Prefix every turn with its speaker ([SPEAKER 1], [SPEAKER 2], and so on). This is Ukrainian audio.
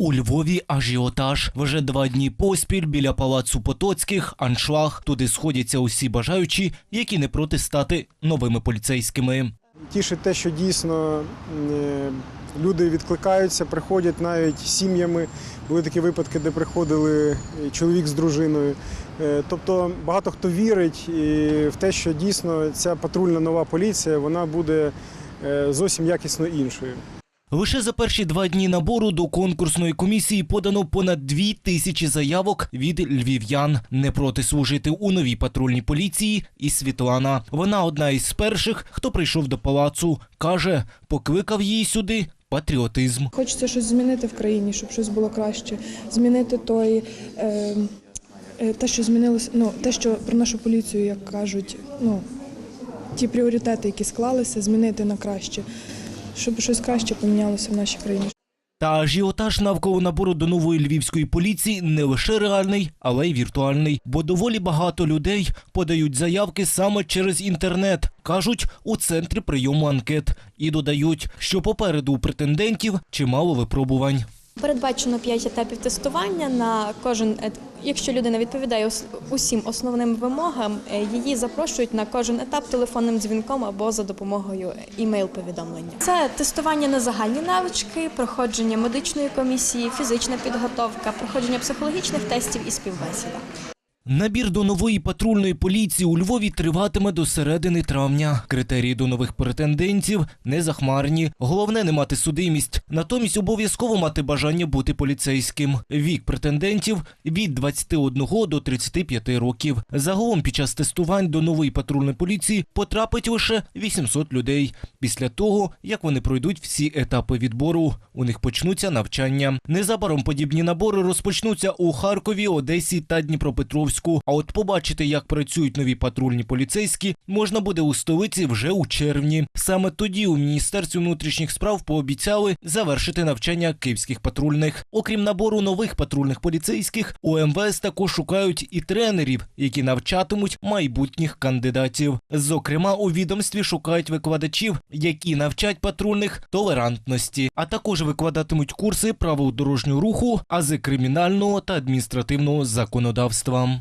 [SPEAKER 1] У Львові ажіотаж. Вже два дні поспіль біля палацу Потоцьких аншлаг. Туди сходяться усі бажаючі, які не проти стати новими поліцейськими.
[SPEAKER 2] Тішить те, що дійсно е, люди відкликаються, приходять навіть сім'ями. Були такі випадки, де приходили чоловік з дружиною. Е, Тобто багато хто вірить в те, що дійсно ця патрульна нова поліція вона буде е, зовсім якісно іншою.
[SPEAKER 1] Лише за перші два дні набору до конкурсної комісії подано понад дві тисячі заявок від львів'ян. Не проти служити у новій патрульній поліції. І Світлана. Вона одна із перших, хто прийшов до палацу. каже, покликав її сюди патріотизм.
[SPEAKER 3] Хочеться щось змінити в країні, щоб щось було краще. Змінити той, е, е, те, що змінилося, ну, те, що про нашу поліцію, як кажуть, ну, ті пріоритети, які склалися, змінити на краще, щоб щось краще помінялося в нашій країні.
[SPEAKER 1] Та ажіотаж навколо набору до нової львівської поліції не лише реальний, але й віртуальний. Бо доволі багато людей подають заявки саме через інтернет, кажуть у центрі прийому анкет, і додають, що попереду у претендентів чимало випробувань.
[SPEAKER 4] Передбачено 5 етапів тестування на кожен Якщо людина відповідає усім основним вимогам, е, її запрошують на кожен етап телефонним дзвінком або за допомогою імейл-повідомлення. Це тестування на загальні навички, проходження медичної комісії, фізична підготовка, проходження психологічних тестів і співбесіда.
[SPEAKER 1] Набір до нової патрульної поліції у Львові триватиме до середини травня. Критерії до нових претендентів не захмарні. Головне не мати судимість. Натомість обов'язково мати бажання бути поліцейським. Вік претендентів від 21 до 35 років. Загалом під час тестувань до нової патрульної поліції потрапить лише 800 людей. Після того, як вони пройдуть всі етапи відбору, у них почнуться навчання. Незабаром подібні набори розпочнуться у Харкові, Одесі та Дніпропетровську. А от побачити, як працюють нові патрульні поліцейські, можна буде у столиці вже у червні. Саме тоді у міністерстві внутрішніх справ пообіцяли завершити навчання київських патрульних. Окрім набору нових патрульних поліцейських, у МВС також шукають і тренерів, які навчатимуть майбутніх кандидатів. Зокрема, у відомстві шукають викладачів, які навчать патрульних толерантності, а також викладатимуть курси правил дорожнього руху, ази кримінального та адміністративного законодавства.